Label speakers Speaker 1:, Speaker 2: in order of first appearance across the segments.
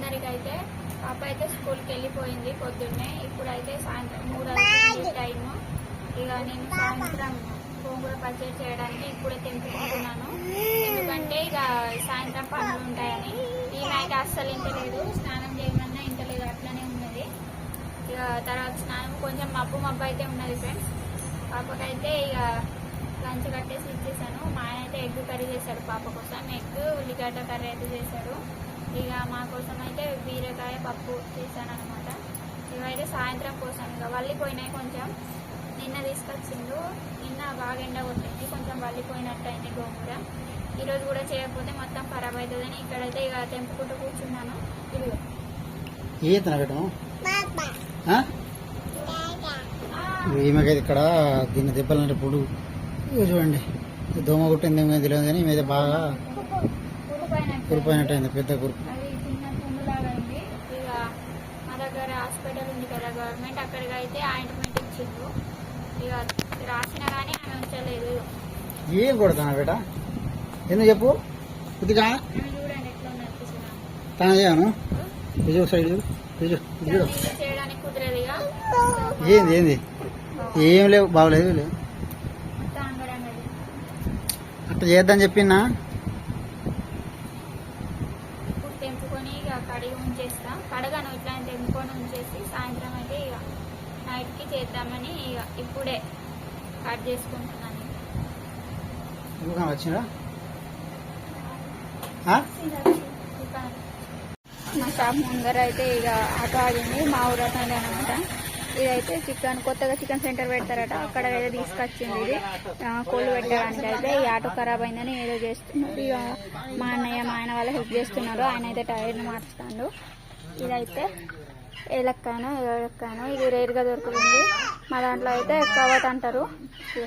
Speaker 1: అందరికైతే పాప అయితే స్కూల్కి వెళ్ళిపోయింది పొద్దున్నే. ఇప్పుడైతే సాయంత్రం మూడు అవుతుంది టైం ఇక నేను సాయంత్రం గోంగూర పచ్చడి చేయడానికి ఇప్పుడే తెంపుకుంటున్నాను. ఎందుకంటే ఇక సాయంత్రం పనులు ఉంటాయని. ఈ నైట్ అస్సలు ఇంటలేదు. స్నానం చేయమన్నా ఇంటలేదు. అట్లనే ఉన్నది. ఇక తర్వాత స్నానం కొంచెం మబ్బు మబ్బు అయితే ఉన్నది ఫ్రెండ్స్ పాపకైతే ఇక లంచ్ కట్టేసి ఇచ్చేసాను. మా ఆయన అయితే ఎగ్ కర్రీ చేశాడు పాప కోసం. ఎగ్ ఉల్లిగడ్డ కర్రీ అయితే చేశాడు. ఇక మా కోసం అయితే బీరకాయ పప్పు చేశాను అనమాట ఇవైతే సాయంత్రం కోసం ఇక వల్లిపోయినాయి కొంచెం. నిన్న తీసుకొచ్చిండు. నిన్న బాగా ఎండ కొట్టింది. కొంచెం వల్లిపోయినట్టు అయింది గోంగూర. ఈరోజు కూడా చేయకపోతే మొత్తం ఖరాబ్ అవుతుందని ఇక్కడైతే ఇక తెంపుకుంటూ కూర్చున్నాను. ఇదిగో.
Speaker 2: ఈమెకైతే ఇక్కడ దీన్ని దెబ్బలు అంటే ఇప్పుడు చూడండి. దోమ కొట్టింది ఏమో తెలియదు కానీ మీద బాగా కురిపోయినట్టు అయింది పెద్ద కురుపు.
Speaker 1: అది చిన్న పుండులాగా అయింది ఇక మా దగ్గర హాస్పిటల్ ఉంది కదా గవర్నమెంట్ అక్కడికి అయితే ఆయింట్మెంట్ ఇచ్చిండ్రు. ఇక రాసినా కానీ ఆమె ఉంచలేదు.
Speaker 2: ఏం కొడతానా బేట ఎందుకు చెప్పు? కొద్దిగా
Speaker 1: చూడండి ఎట్లా.
Speaker 2: తన చేయను విజయ్ సైడ్ చూడు. విజయ్
Speaker 1: ఇక
Speaker 2: చూడు.
Speaker 1: వీళ్ళు చేయడానికి కుదరదు ఇక.
Speaker 2: ఏంది ఏంది? ఏం లేవు బాగలేదు. లేవు అట్లా చేద్దని చెప్పినా
Speaker 1: ఇప్పుడు తెంపుకొని ఇక కడిగి ఉంచేస్తా కడగాను ఇట్లా తెంపుకొని ఉంచేసి సాయంత్రం అయితే ఇక నైట్కి చేద్దామని ఇప్పుడే కట్ చేసుకుంటున్నాను? మా షాప్ ముందర అయితే ఇక ఆటో ఆగింది మా ఊరు అతను అనమాట ఇదైతే చికెన్ కొత్తగా చికెన్ సెంటర్ పెడతారట అక్కడ ఏదో తీసుకొచ్చింది ఇది. కోళ్ళు పెట్టడానికి అయితే ఈ ఆటో ఖరాబ్ అయిందని ఏదో చేస్తున్నారు. ఇక మా అన్నయ్య మా ఆయన వాళ్ళు హెల్ప్ చేస్తున్నారు. ఆయన అయితే టైర్ని మార్చుతాడు. ఇదైతే ఏలక్కాయనో ఏలక్కాయనో ఇది రేరుగా దొరుకుతుంది. మా దాంట్లో అయితే కవట్ అంటారు. ఇదిగో,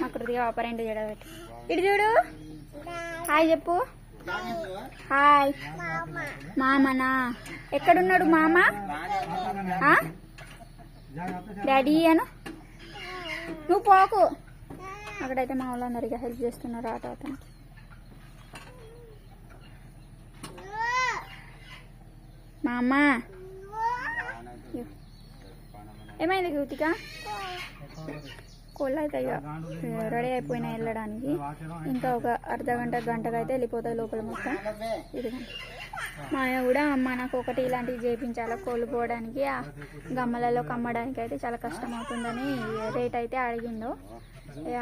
Speaker 1: మా కృతిగా ఆపరెంట్ చేయడం ఇటు చూడు. హాయ్ చెప్పు. హాయ్. మామనా. ఎక్కడున్నాడు మామ? డాడీ అను? నువ్వు పోకు. అక్కడైతే మా వాళ్ళందరూ ఇక హెల్ప్ చేస్తున్నారు ఆట అతనికి. మామ. ఏమైంది కృతిక? కోళ్ళు అయితే ఇక రెడీ అయిపోయినా వెళ్ళడానికి. ఇంకా ఒక అర్ధ గంట గంటకు అయితే వెళ్ళిపోతుంది లోపల మొత్తం. ఇది మా ఆయన కూడా మనకు ఒకటి ఇలాంటివి చేయించాలి కోళ్ళు పోవడానికి ఆ గమ్మలలో కమ్మడానికి అయితే చాలా కష్టం అవుతుందని రేట్ అయితే అడిగిండు.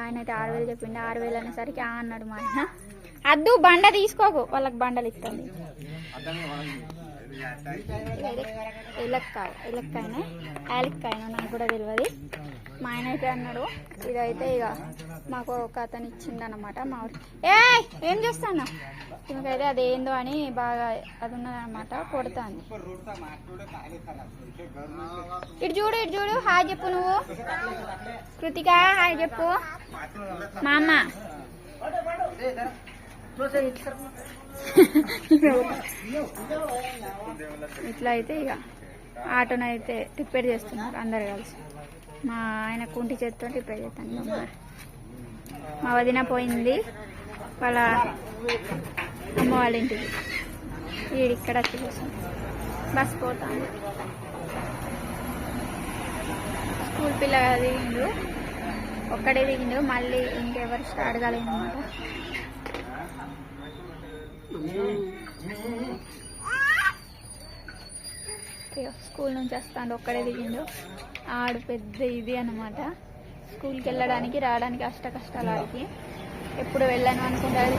Speaker 1: ఆయన అయితే ఆరు వేలు చెప్పిండు. ఆరు వేలు అనేసరికి ఆ అన్నాడు మా ఆయన. అద్దు బండ తీసుకోకు వాళ్ళకి బండలు ఇస్తుంది. ఎలక్కాయ ఎలక్కాయనే యాలక్కాయను నాకు కూడా తెలియదు మా ఆయన అయితే అన్నాడు ఇదైతే ఇక మాకు ఒక అతను ఇచ్చిండనమాట మా ఊరి ఏ ఏం చేస్తాను ఇంకైతే అది ఏందో అని బాగా అది ఉన్నదనమాట కొడుతుంది. ఇటు చూడు ఇటు చూడు హాయ్ చెప్పు నువ్వు. కృతిక హాయ్ చెప్పు. మా అమ్మ ఇట్లా అయితే ఇక ఆటోని అయితే రిపేర్ చేస్తున్నారు అందరు కలిసి. మా ఆయన కుంటి చేతితో రిపేర్ చేస్తాను మా వదిన పోయింది. వాళ్ళ అమ్మ వాళ్ళ ఇంటికి. వీడి ఇక్కడ వచ్చి బస్ పోతాను స్కూల్ పిల్లగా దిగిండు. ఒక్కడే దిగిండు. మళ్ళీ ఇంకెవరు స్టార్ట్ కాలేదన్నమాట స్కూల్ నుంచి వస్తాడు ఒక్కడే దిగిండు. ఆడు పెద్ద ఇది అనమాట స్కూల్కి వెళ్ళడానికి రావడానికి అష్ట కష్టాలు ఆడికి. ఎప్పుడు వెళ్ళను అనుకుంటాడు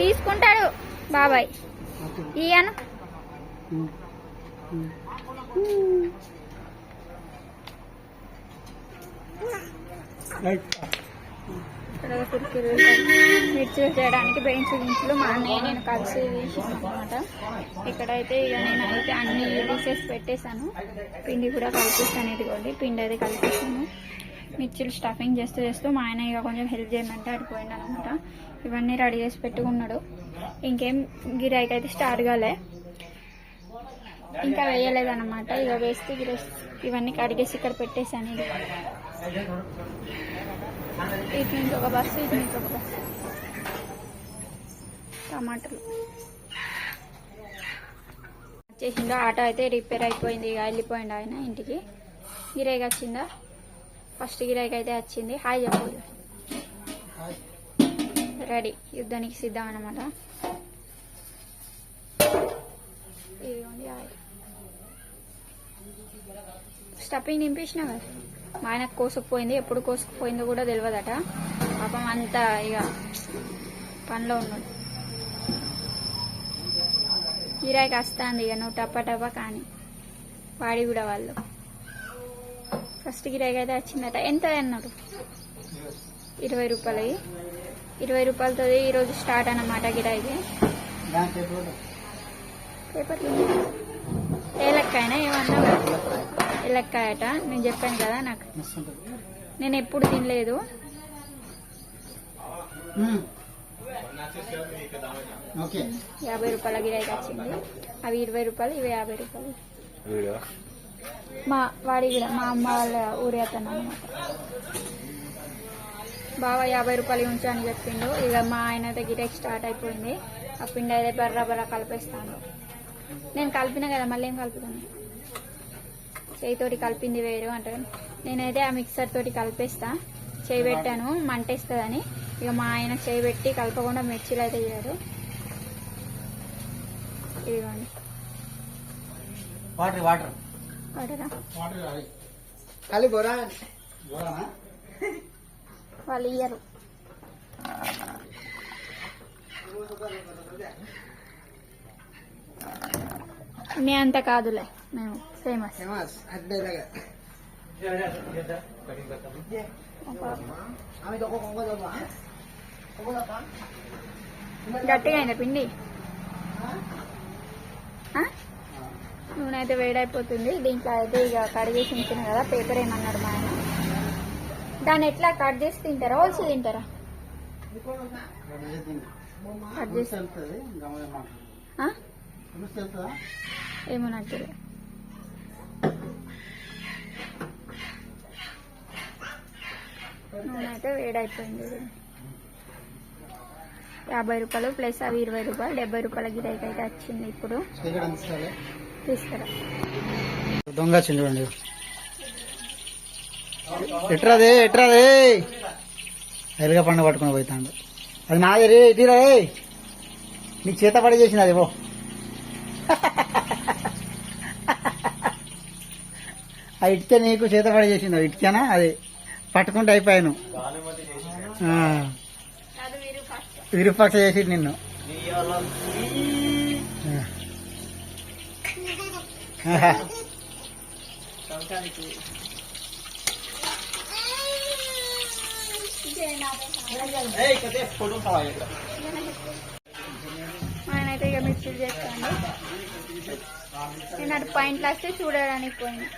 Speaker 1: తీసుకుంటాడు. బాబాయ్. ఇయ్యను ఇక్కడ కుర్కీలు మిర్చీలు చేయడానికి బెంచ్ గించులు మా అన్నయ్య నేను కలిసి అనమాట ఇక్కడైతే ఇక నేను అయితే అన్ని తీసేసి పెట్టేశాను. పిండి కూడా కలిపిస్తాను ఇదిగోండి పిండి అయితే కలిపిస్తాను మిర్చిలు స్టఫింగ్ చేస్తూ చేస్తూ మా ఆయన ఇక కొంచెం హెల్ప్ చేయమంటే అడిపోయింది అనమాట ఇవన్నీ రెడీ చేసి పెట్టుకున్నాడు. ఇంకేం గిరాయికి అయితే స్టార్ట్ కాలే. ఇంకా వేయలేదన్నమాట. ఇక వేస్తే గిరేసి ఇవన్నీ కడిగేసి ఇక్కడ పెట్టేశాను ఇది ఇటు నుంచి ఒక బస్సు ఇటు నుంచి ఒక బస్సు టమాటాలు. వచ్చేసిందో ఆటో అయితే రిపేర్ అయిపోయింది ఇక వెళ్ళిపోయింది ఆయన ఇంటికి. గిరాయికి వచ్చిందా? ఫస్ట్ గిరాయికి అయితే వచ్చింది. హాయ్ చెప్పు. రెడీ. యుద్ధానికి సిద్ధం అనమాట ఇదిగోండి హాయ్. స్టఫింగ్ నింపేసిన కదా మా ఆయనకు కోసుకుపోయింది ఎప్పుడు కోసుకుపోయిందో కూడా తెలియదట పాపం అంతా ఇక పనిలో ఉన్నాడు. గిరాయికి వస్తుంది ఇక నువ్వు టప్ప టప్ప కానీ. వాడి కూడా వాళ్ళు. ఫస్ట్ గిరాయికి అయితే వచ్చిందట. ఎంత అన్నారు ఇరవై రూపాయలవి ఇరవై రూపాయలతో ఈరోజు స్టార్ట్ అన్నమాట గిరాయికి. పేపర్లు. ఏ లెక్క అయినా ఏమన్నా ఏ లెక్క అట నేను చెప్పాను కదా నాకు. నేను ఎప్పుడు తినలేదు.
Speaker 2: ఓకే.
Speaker 1: యాభై రూపాయల గిరాయికి వచ్చింది. అవి ఇరవై రూపాయలు ఇవి యాభై రూపాయలు. మా వాడి కూడా మా అమ్మ వాళ్ళ ఊరి అతను అనమాట బాగా యాభై రూపాయలు ఉంచు అని చెప్పిండు. ఇక మా ఆయన గిరాకీ స్టార్ట్ అయిపోయింది. ఆ పిండి అయితే బర్రా బర్రా కలిపేస్తాను నేను కలిపిన కదా మళ్ళీ ఏం కలుపుతాను చేయితోటి కలిపింది వేరు అంటారు. నేనైతే ఆ మిక్సర్ తోటి కలిపేస్తా. చేయి పెట్టాను మంటేస్తుందని. ఇక మా ఆయన చేయి పెట్టి కలపకుండా మిర్చీలు అయితే చేయరు ఇదిగోండి.
Speaker 2: Water water.
Speaker 1: వాటరా?
Speaker 3: బొరా?
Speaker 1: వాళ్ళు ఇయ్యరు. నీ అంత కాదులే మేము. ఫేమస్
Speaker 3: ఫేమస్ అడ్డే దొబ్బా
Speaker 1: గట్టిగా అయిందా పిండి? నూనె అయితే వేడైపోతుంది దీంట్లో అయితే ఇక కడిగేసి ఉంచిన కదా పేపర్ ఏమన్నాడు మా ఆయన దాన్ని ఎట్లా కట్ చేసి తింటారా ఓల్సి తింటారా కట్ చేసి ఏమో నాకు తెలియదు నూనె అయితే వేడైపోయింది యాభై రూపాయలు ప్లస్ అవి ఇరవై రూపాయలు డెబ్బై రూపాయల గిరాయికి అయితే వచ్చింది ఇప్పుడు. తీసుకురా.
Speaker 2: దొంగ చూడండి. ఎట్రాదే ఎట్రాదే ఎలుగా పండు పట్టుకుని పోతాడు. అది నాది రే ఇటీరా రే నీకు చేత పడి చేసింది అది ఓ ఆ ఇటుక నీకు చేత పడి చేసింది అది ఇటుకనా? అది. పట్టుకుంటే అయిపోయాను. విరూపాక్ష చేసి నిన్ను. ఆహా.
Speaker 1: ఆయన అయితే ఇక మిక్సీలు చేస్తాను. నేను అటు పాయింట్లు వస్తే చూడడానికి పోయింది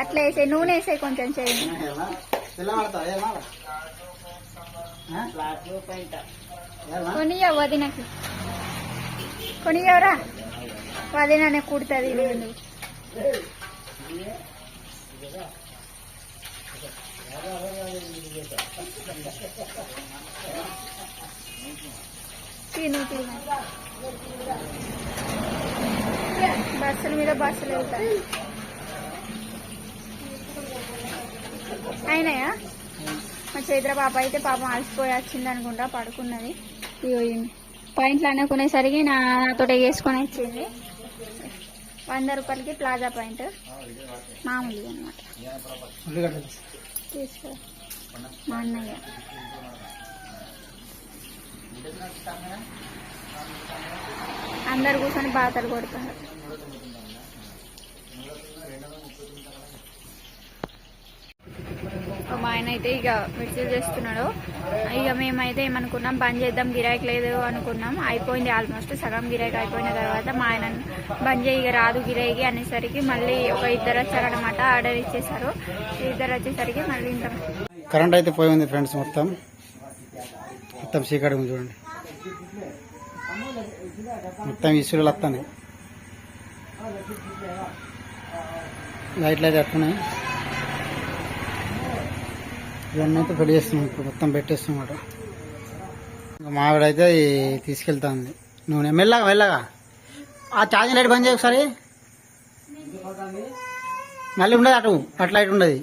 Speaker 1: అట్లా వేసాయి నూనె వేసాయి కొంచెం చేయండి కొనియా వదినకి. కొనియవరా వదిననే కుడుతుంది లేదు తిను తిను. బస్సుల మీద బస్సులు వెళ్తాయి. అయినాయా? మా చైత్ర పాప అయితే పాపం అలసిపోయి వచ్చింది అనుకుంటా పడుకున్నది. పాయింట్లు అనుకునేసరికి నా నాతో వేసుకొని వచ్చింది. వంద రూపాయలకి ప్లాజా పాయింట్. మామూలుగా అనమాట తీసుకో. మా అన్నయ్య. అందరు కూర్చొని బాతలు కొడుతున్నారు. మా ఆయన అయితే ఇక మిర్చీలు చేస్తున్నాడు. ఇక మేమైతే ఏమనుకున్నాం బంద్ చేద్దాం గిరాక్ లేదు అనుకున్నాం. అయిపోయింది ఆల్మోస్ట్ సగం గిరాకీ అయిపోయిన తర్వాత మా ఆయన బంద్ చేయి ఇక రాదు గిరాకీ అనేసరికి మళ్ళీ ఒక ఇద్దరు వచ్చారనమాట ఆర్డర్ ఇచ్చేసారు ఇద్దరు వచ్చేసరికి మళ్ళీ ఇంత
Speaker 2: కరెంట్ అయితే పోయింది ఫ్రెండ్స్ మొత్తం. మొత్తం చీకటి ఉంది చూడండి. మొత్తం ఇసులు వస్తాయి లైట్లు అయితే వస్తున్నాయి ఇవన్నీ అయితే పెళ్ళి చేస్తున్నాం ఇప్పుడు. మొత్తం పెట్టేస్తున్నమాట మావిడైతే తీసుకెళ్తా ఉంది నూనె మెల్లగా మెల్లగా. ఆ ఛార్జింగ్ లైట్ బంద్ చేయ ఒకసారి. మళ్ళీ ఉండదు అటు. అట్లా లైట్ ఉండదు.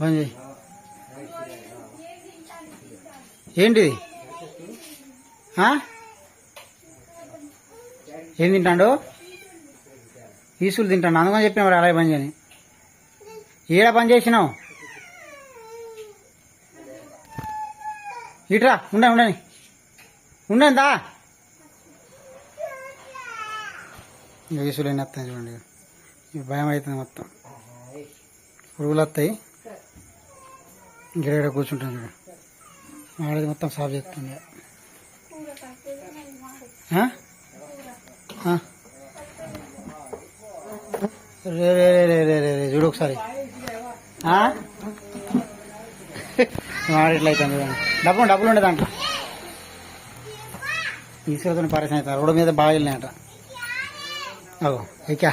Speaker 2: బంద్ చేయి. ఏంటిది? ఏం తింటాడు? ఈసులు తింటాడు. అందుకని చెప్పిన మరి అలాగే బంద్ చేయని. ఏడ పని చేసినావు? ఇట్రా ఉండని ఉండని ఉండందా దా. వస్తాయి చూడండి. భయం అవుతుంది మొత్తం. పురుగులు వస్తాయి. గిడ కూర్చుంటాను చూడండి ఆడది మొత్తం సాఫ్ చేస్తుంది. రే రే రే రే రే రే రే చూడు ఒకసారి. ఆ? వాడు డబ్బులు డబ్బులు ఉండే దాంట్లో. ఈశ్వరతో పారేసిన అవుతారు రోడ్డు మీద బాగా వెళ్ళినాయట. అగో ఎక్కా.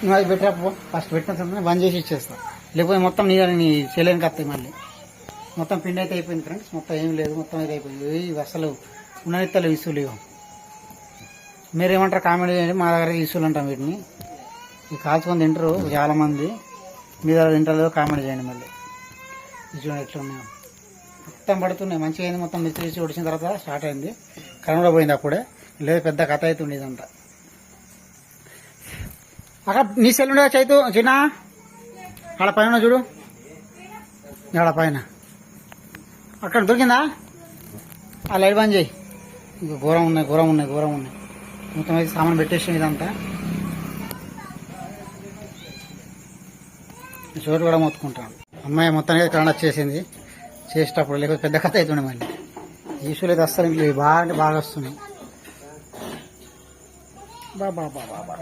Speaker 2: నువ్వు అది పెట్టరా ఫస్ట్ పెట్టిన తర్వాత బంద్ చేసి ఇచ్చేస్తా. లేకపోతే మొత్తం నీ నీ చెల్లెనికి వస్తాయి మళ్ళీ. మొత్తం పిండి అయితే అయిపోయింది ఫ్రెండ్స్ మొత్తం ఏం లేదు మొత్తం అయితే అయిపోయింది. ఇవి అసలు ఉన్నతలు ఇసులు ఇవ్వం మీరు ఏమంటారు కామెడీ చేయండి మా దగ్గర ఇష్యూలు అంటాం వీటిని. ఇవి కాల్చుకొని తింటారు చాలా మంది మీ దగ్గర తింటారు కామెడీ చేయండి మళ్ళీ. చూడండి ఎట్లా ఉన్నాయో. మొత్తం పడుతున్నాయి. మంచిగా అయింది మొత్తం మిర్చి మిర్చి తర్వాత స్టార్ట్ అయింది. కరెంట్ పోయింది అప్పుడే. లేదు పెద్ద కథ అవుతుంది ఇదంతా అక్కడ నీ సెల్ ఉండే చైతు చిన్న? ఆడ పైన చూడు. ఆడ పైన. అక్కడ దొరికిందా? ఆ లైట్ బంద్ చేయి. ఇంకా ఘోరం ఉన్నాయి ఘోరం ఉన్నాయి ఘోరం ఉన్నాయి. మొత్తం అయితే సామాన్ పెట్టేసి ఇదంతా. చోటు కూడా మొత్తుకుంటాను అమ్మాయి మొత్తానికి కరెంట్ వచ్చేసింది చేసేటప్పుడు లేకపోతే పెద్ద కథ అవుతుండే మళ్ళీ. ఈసులు అయితే అస్సలు ఇంట్లో ఇవి బాగా అంటే బాగా వస్తున్నాయి. బా బా బా బా బా.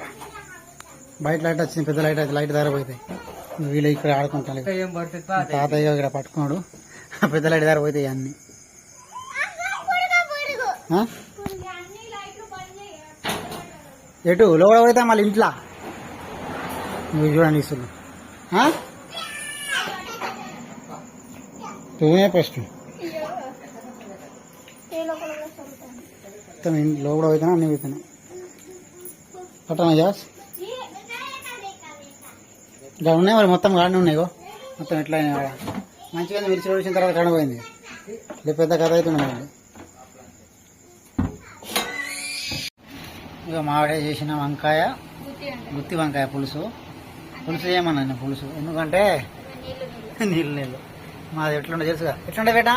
Speaker 2: బయట లైట్ వచ్చింది. పెద్ద లైట్ అయితే లైట్ ధర పోతాయి వీళ్ళు ఇక్కడ ఆడుకుంటాను తాతయ్య ఇక్కడ పట్టుకున్నాడు. ఆ పెద్ద లైట్ ధర పోతాయి అన్ని ఎటు? లోపల పడితే మళ్ళీ ఇంట్లో? నువ్వు చూడండి ఇసులు. నువ్వే ఫస్ట్
Speaker 1: లోపల కూడా
Speaker 2: అన్నీ పోతున్నా ఇన్- జాస్ ఇక్కడ ఉన్నాయి మరి మొత్తం గాడిని ఉన్నాయి మొత్తం ఎట్లా అయినా మంచిగా మిర్చి వచ్చిన తర్వాత కనబోయింది ఇది పెద్ద కథ అవుతున్నాయి ఇక మావిడే చేసిన వంకాయ
Speaker 1: గుత్తి
Speaker 2: వంకాయ. పులుసు. పులుసు చేయమన్నా పులుసు. ఎందుకంటే
Speaker 1: నీళ్ళు నీళ్ళు.
Speaker 2: మాది ఎట్లుండే తెలుసుగా? ఎట్లుండే బేటా?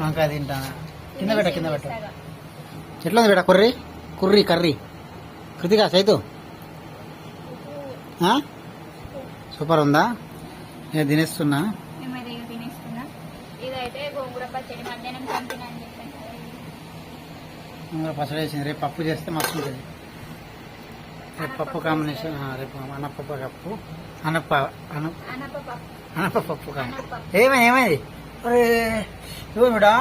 Speaker 1: వంకాయ
Speaker 2: తింటానా. కింద పెట్ట కింద పెట్ట. ఎట్లుంది బేటా కుర్రీ? Curry curry. కృతికా సైతు? సూపర్ ఉందా? నేను తినేస్తున్నా
Speaker 1: మేమైతే ఇక తినేస్తున్నా ఇదైతే గోంగూర పచ్చడి మధ్యాహ్నం పంపిన అని చెప్పాను
Speaker 2: ఇంకా పచ్చడి వేసింది రేపు పప్పు చేస్తే మస్తు ఉంటుంది రేపు పప్పు కాంబినేషన్ రేపు అనపప్ప పప్పు అనప్ప అన
Speaker 1: అనప పప్పు
Speaker 2: అనప పప్పు ఏమైంది ఏమైంది అరే ఇవ్వ బిడా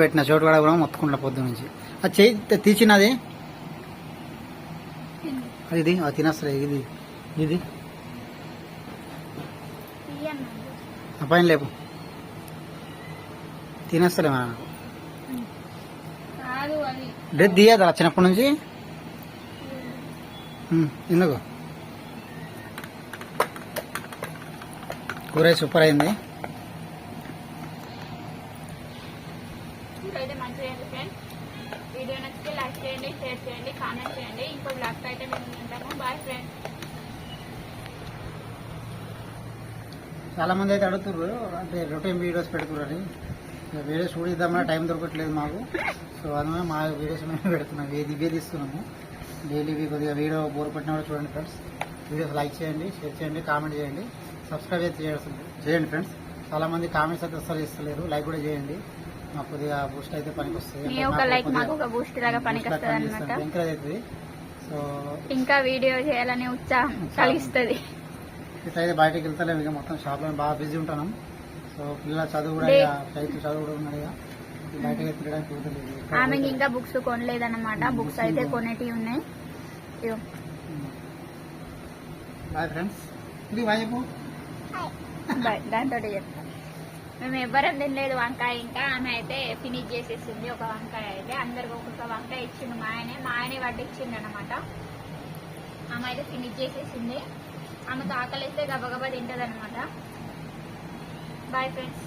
Speaker 2: పెట్టిన చోటు కాడ కూడా మొత్తుకుంటా పొద్దు నుంచి. అది చేయి తీసినది? ఇది అది తినేస్తుంది ఇది ఇది
Speaker 1: తీయన్నా
Speaker 2: ఆ పైన లేపు. తినేస్తలే మన
Speaker 1: కాదు అది.
Speaker 2: డెత్ తీయదా చిన్నప్పటి నుంచి? ఎందుకు? కూర సూపర్ అయింది.
Speaker 1: వీడియో నచ్చితే లైక్ చేయండి షేర్ చేయండి కామెంట్ చేయండి. ఇంకో బ్లాగ్ అయితే మేము ఉంటాము. బాయ్ ఫ్రెండ్స్
Speaker 2: చాలా మంది అయితే అడుగుతుర్రు అంటే రొటీన్ వీడియోస్ పెడుతుర్రని. ఇక వీడియోస్ చూడిద్దామన్నా టైం దొరకట్లేదు మాకు. సో అందువల్ల మా వీడియోస్ మేము పెడుతున్నాం ఏది ఇవే తీస్తున్నాము డైలీ కొద్దిగా వీడియో బోర్ పెట్టిన కూడా చూడండి ఫ్రెండ్స్ వీడియోస్ లైక్ చేయండి షేర్ చేయండి కామెంట్ చేయండి. సబ్స్క్రైబ్ అయితే చేయాల్సింది చేయండి ఫ్రెండ్స్ చాలా మంది కామెంట్స్ అయితే అస్సలు ఇస్తలేరు లైక్ కూడా చేయండి. మాకు కొద్దిగా బూస్ట్ అయితే పనికి వస్తుంది ఎంకరేజ్ అవుతుంది. సో
Speaker 1: ఇంకా వీడియో చేయాలనే ఉత్సాహం. కలిగిస్తుంది.
Speaker 2: ఇట్లయితే బయటకు వెళ్తలేము. ఇక మొత్తం షాప్లో బాగా బిజీ ఉంటున్నాం. సో పిల్లల చదువు కూడా ఇక రైతు చదువు కూడా ఉన్నది ఇక. తిరగడానికి కుదరలేదు
Speaker 1: ఆమెకి ఇంకా బుక్స్ కొనలేదన్నమాట. బుక్స్ అయితే కొనేటివి ఉన్నాయి.
Speaker 2: బాయ్ ఫ్రెండ్స్ ఇది బాయ్ చెప్పు.
Speaker 1: బాయ్ దాంతో మేము ఎవ్వరం తినలేదు వంకాయ ఇంకా. ఆమె అయితే ఫినిష్ చేసేసింది ఒక వంకాయ అయితే. అందరికి ఒక్కొక్క వంకాయ ఇచ్చిండు మా ఆయనే. మా ఆయనే వడ్డిచ్చిండు అనమాట ఆమె అయితే ఫినిష్ చేసేసింది. ఆమె ఆకలిస్తే గబగబా తింటది అనమాట బాయ్ ఫ్రెండ్స్